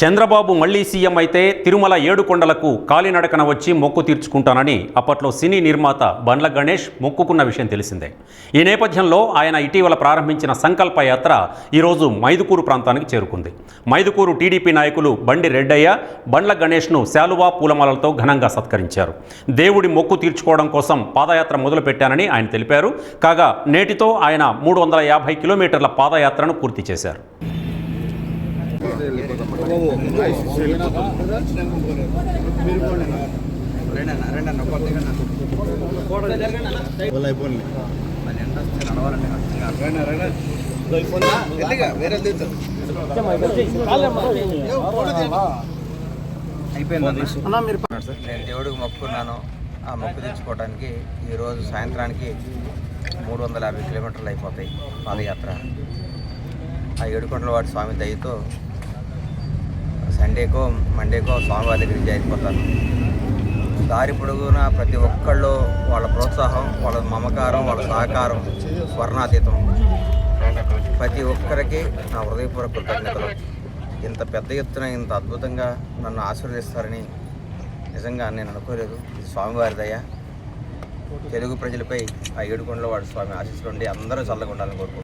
చంద్రబాబు మళ్ళీ సీఎం అయితే తిరుమల ఏడుకొండలకు కాలినడకన వచ్చి మొక్కు తీర్చుకుంటానని అప్పట్లో సినీ నిర్మాత బండ్ల గణేష్ మొక్కుకున్న విషయం తెలిసిందే. ఈ నేపథ్యంలో ఆయన ఇటీవల ప్రారంభించిన సంకల్ప యాత్ర ఈరోజు మైదుకూరు ప్రాంతానికి చేరుకుంది. మైదుకూరు టీడీపీ నాయకులు బండి రెడ్డయ్య బండ్ల గణేష్ను శాలువా పూలమాలలతో ఘనంగా సత్కరించారు. దేవుడి మొక్కు తీర్చుకోవడం కోసం పాదయాత్ర మొదలుపెట్టానని ఆయన తెలిపారు. కాగా నేటితో ఆయన మూడు వందల యాభై కిలోమీటర్ల పాదయాత్రను పూర్తి చేశారు. నేను దేవుడికి మొక్కున్నాను ఆ మొక్కు తెచ్చుకోవడానికి ఈరోజు సాయంత్రానికి మూడు వందల యాభై కిలోమీటర్లు అయిపోతాయి పాదయాత్ర. ఆ ఏడుకొండలవాడి స్వామి దయతో సండేకో మండేకో స్వామివారి దగ్గరికి చేరిపోతాను దారి పొడుగున ప్రతి ఒక్కళ్ళు వాళ్ళ ప్రోత్సాహం వాళ్ళ మమకారం వాళ్ళ సహకారం వర్ణాతీతం ప్రతి ఒక్కరికి నా హృదయపూర్వక కృతజ్ఞతలు. ఇంత పెద్ద ఎత్తున ఇంత అద్భుతంగా నన్ను ఆశీర్వదిస్తారని నిజంగా నేను అనుకోలేదు. ఇది స్వామివారి దయ. తెలుగు ప్రజలపై ఆ ఏడుకొండల వాడు స్వామి ఆశీస్సులు ఉండి అందరూ చల్లగా ఉండాలని కోరుకుంటున్నాను.